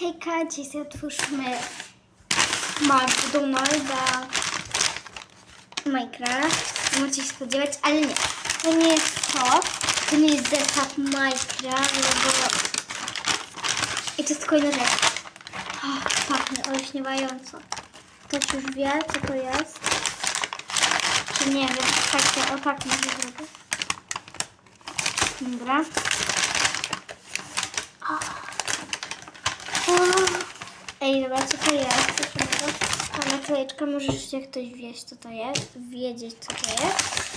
Hejka, dzisiaj otwórzmy McDonalda Minecraft. Nie Możecie się spodziewać, ale nie. To nie jest to. To nie jest zestaw Minecraft. I to jest kolejna rzecz. O, pachnie olśniewająco. Ktoś już wie, co to jest? Czy nie wiem? Patrzcie, o tak może zrobić. Dobra. O. Ej, dobra, co to jest? Co to jest? A naklejeczka, możesz się ktoś wieść, co to jest, wiedzieć, co to jest.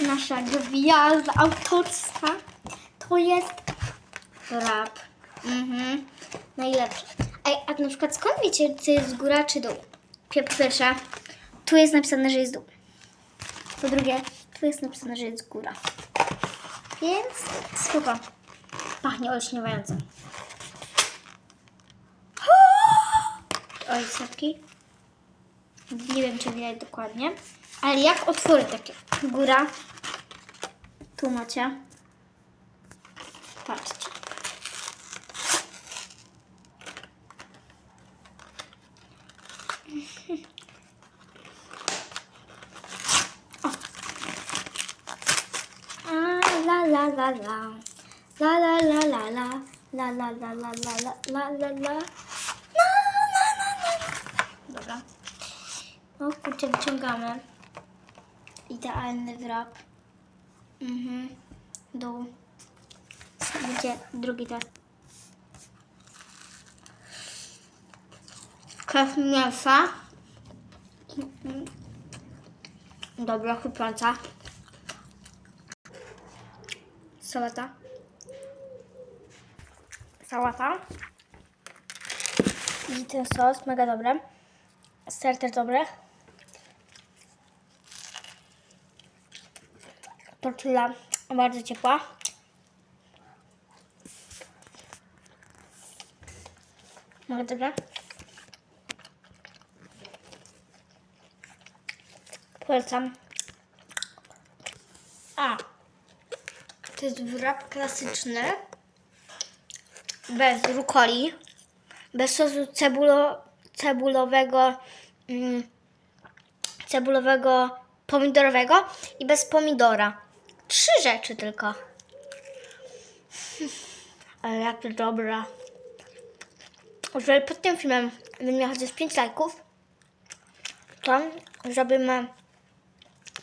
Nasza gwiazda autorska to jest rap. Mhm. Najlepszy. Ej, a na przykład skąd wiecie, czy jest góra, czy dół? Pie- Po pierwsze, tu jest napisane, że jest dół. Po drugie, tu jest napisane, że jest góra. Więc spoko. Pachnie olśniewająco. Oj, setki. Nie wiem, czy widać dokładnie. Ale jak otwory takie? Góra. Tu macie. Patrzcie. O. A, la la la. La la la la la. La la la la la la la la la. Dobra. No kurczę, wyciągamy. Idealny wrap. Mhm. Dół. Gdzie drugi teraz. Krew mięsa. Dobra, chrupiąca. Sałata. Sałata. I ten sos, mega dobry. Ser też dobry. Tortilla bardzo ciepła. Mega dobra. Polecam. A. To jest wrap klasyczny. Bez rukoli bez sosu cebulo, cebulowego, mm, cebulowego, pomidorowego i bez pomidora. Trzy rzeczy tylko. Ale jak to dobra. Jeżeli pod tym filmem będzie chociaż 5 lajków, to zrobimy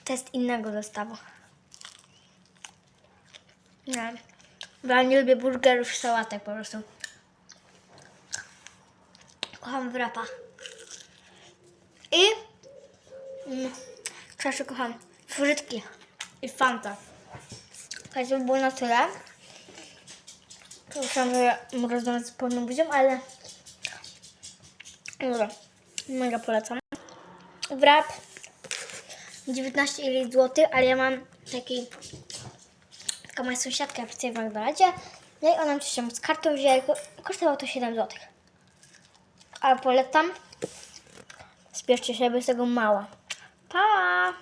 test innego zestawu. Nie. Bo ja nie lubię burgerów i sałatek po prostu. Kocham wrapa. I mm, jeszcze kocham? Frytki i fanta. By było na tyle. Już mamy rozmawiać z pełną buzią, ale dobra, mega polecam. Wrap 19 ili zł, ale ja mam taki taka moja sąsiadka pracuje w McDonaldzie, no i ona się z kartą wzięła kosztowało to 7 zł. Ale polecam. Spieszcie się, bo jest tego mała. Pa!